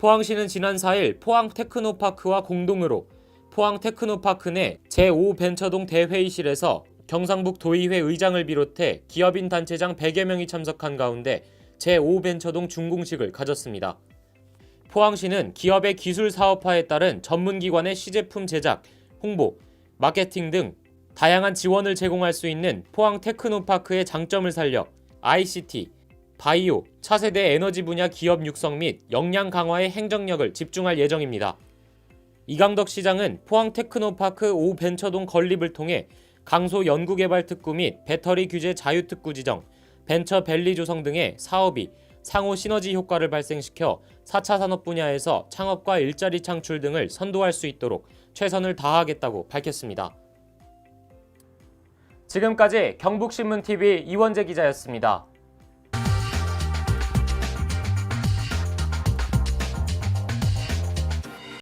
포항시는 지난 4일 포항 테크노파크와 공동으로 포항 테크노파크 내 제5벤처동 대회의실에서 경상북 도의회 의장을 비롯해 기업인 단체장 100여 명이 참석한 가운데 제5벤처동 준공식을 가졌습니다. 포항시는 기업의 기술 사업화에 따른 전문기관의 시제품 제작, 홍보, 마케팅 등 다양한 지원을 제공할 수 있는 포항 테크노파크의 장점을 살려 ICT, 바이오, 차세대 에너지 분야 기업 육성 및 역량 강화에 행정력을 집중할 예정입니다. 이강덕 시장은 포항 테크노파크 5벤처동 건립을 통해 강소 연구개발 특구 및 배터리 규제 자유 특구 지정, 벤처 밸리 조성 등의 사업이 상호 시너지 효과를 발생시켜 4차 산업 분야에서 창업과 일자리 창출 등을 선도할 수 있도록 최선을 다하겠다고 밝혔습니다. 지금까지 경북신문TV 이원재 기자였습니다.